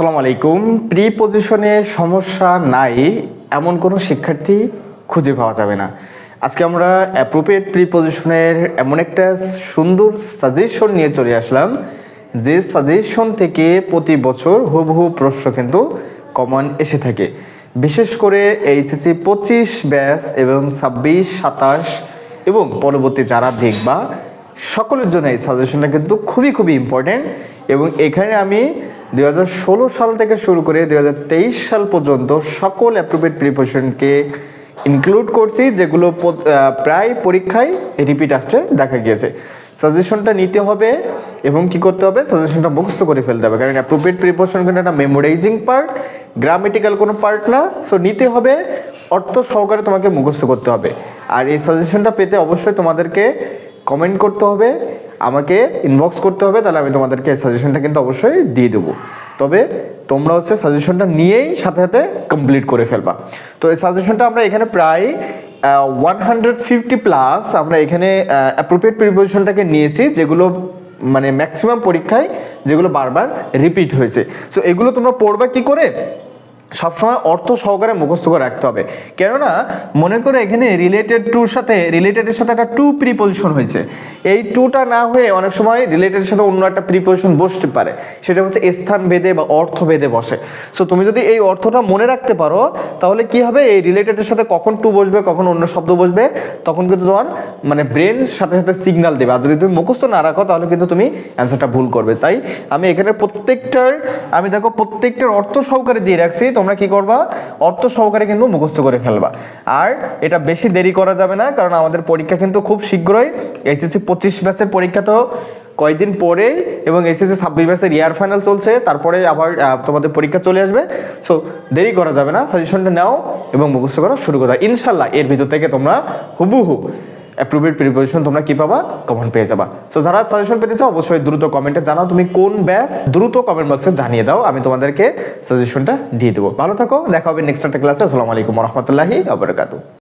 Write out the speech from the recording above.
আসসালামু আলাইকুম। প্রি পজিশনে সমস্যা নাই, এমন কোনো শিক্ষার্থী খুঁজে পাওয়া যাবে না। আজকে আমরা অ্যাপ্রোপ্রিয়েট প্রি পজিশনের এমন একটা সুন্দর সাজেশন নিয়ে চলে আসলাম, যে সাজেশন থেকে প্রতি বছর হুবহু প্রশ্ন কিন্তু কমন এসে থাকে। বিশেষ করে এইচএসি পঁচিশ ব্যাস এবং ছাব্বিশ, সাতাশ এবং পরবর্তী যারা দেখবা, সকলের জন্য এই সাজেশনটা কিন্তু খুবই খুবই ইম্পর্টেন্ট এবং এখানে আমি দু হাজার ষোলো সাল থেকে শুরু করে দু হাজার তেইশ সাল পর্যন্ত সকল অ্যাপ্রোপ্রিয়েট প্রিপারেশনকে ইনক্লুড করছি, যেগুলো প্রায় পরীক্ষায় রিপিট আসছে, দেখা গিয়েছে। সাজেশনটা নিতে হবে এবং কি করতে হবে? সাজেশনটা মুখস্থ করে ফেলতে হবে। কারণ অ্যাপ্রোপ্রিয়েট প্রিপারেশন কিন্তু একটা মেমোরাইজিং পার্ট গ্রামেটিক্যাল কোনো পার্ট না। সো নিতে হবে, অর্থ সহকারে তোমাকে মুখস্থ করতে হবে। আর এই সাজেশনটা পেতে অবশ্যই তোমাদেরকে কমেন্ট করতে হবে। আমাকে ইনবক্স করতে হবে, তাহলে আমি তোমাদেরকে সাজেশনটা কিন্তু অবশ্যই দিয়ে দেবো। তবে তোমরা হচ্ছে সাজেশনটা নিয়েই সাথে সাথে কমপ্লিট করে ফেলবা। তো এই সাজেশনটা আমরা এখানে প্রায় ওয়ান হান্ড্রেড ফিফটি প্লাস আমরা এখানে অ্যাপ্রোপ্রিয়েট প্রিপোজিশনটাকে নিয়েছি, যেগুলো মানে ম্যাক্সিমাম পরীক্ষায় যেগুলো বারবার রিপিট হয়েছে। সো এগুলো তোমরা পড়বা কি করে? সবসময় অর্থ সহকারে মুখস্থ করে রাখতে হবে। কেননা, মনে করে এখানে রিলেটেড টুর সাথে রিলেটেডের সাথে একটা টু প্রিপোজিশন হয়েছে। এই টুটা না হয়ে অনেক সময় রিলেটেডের সাথে অন্য একটা প্রিপোজিশন বসতে পারে। সেটা হচ্ছে স্থান ভেদে বা অর্থ ভেদে বসে। সো তুমি যদি এই অর্থটা মনে রাখতে পারো, তাহলে কি হবে? এই রিলেটেডের সাথে কখন টু বসবে, কখন অন্য শব্দ বসবে, তখন কিন্তু তোমার মানে ব্রেন সাথে সাথে সিগন্যাল দেবে। আর যদি তুমি মুখস্থ না রাখো, তাহলে কিন্তু তুমি অ্যান্সারটা ভুল করবে। তাই আমি এখানে প্রত্যেকটার, আমি দেখো প্রত্যেকটার অর্থ সহকারে দিয়ে রাখছি তোমরা কি করবা? অর্থ সহকারে কিন্তু মুখস্থ করে ফেলবা। আর এটা বেশি দেরি করা যাবে না, কারণ আমাদের পরীক্ষা কিন্তু খুব শীঘ্রই এইচএসসি পঁচিশ ব্যাচের পরীক্ষা তো কয়েকদিন পরে এবং এসএসসি ছাব্বিশ ব্যাচের ইয়ার ফাইনাল চলছে, তারপরে আবার তোমাদের পরীক্ষা চলে আসবে। সো দেরি করা যাবে না সাজেশনটা নাও এবং মুখস্থ করা, শুরু করা ইনশাল্লাহ এর ভিতর থেকে তোমরা হুবহু অ্যাপ্রুভেড প্রিপারেশন তোমরা কি পাবা? কমন পেয়ে যাবা। সো যারা সাজেশন পেতে চাও, অবশ্যই দ্রুত কমেন্টে জানাও। তুমি কোন ব্যাচ দ্রুত কমেন্ট বক্সে জানিয়ে দাও। আমি তোমাদেরকে সাজেশনটা দিয়ে দেবো। ভালো থাকো। দেখা হবে নেক্সট একটা ক্লাসে আসসালামু আলাইকুম রহমতুল্লাহি আবরকাতু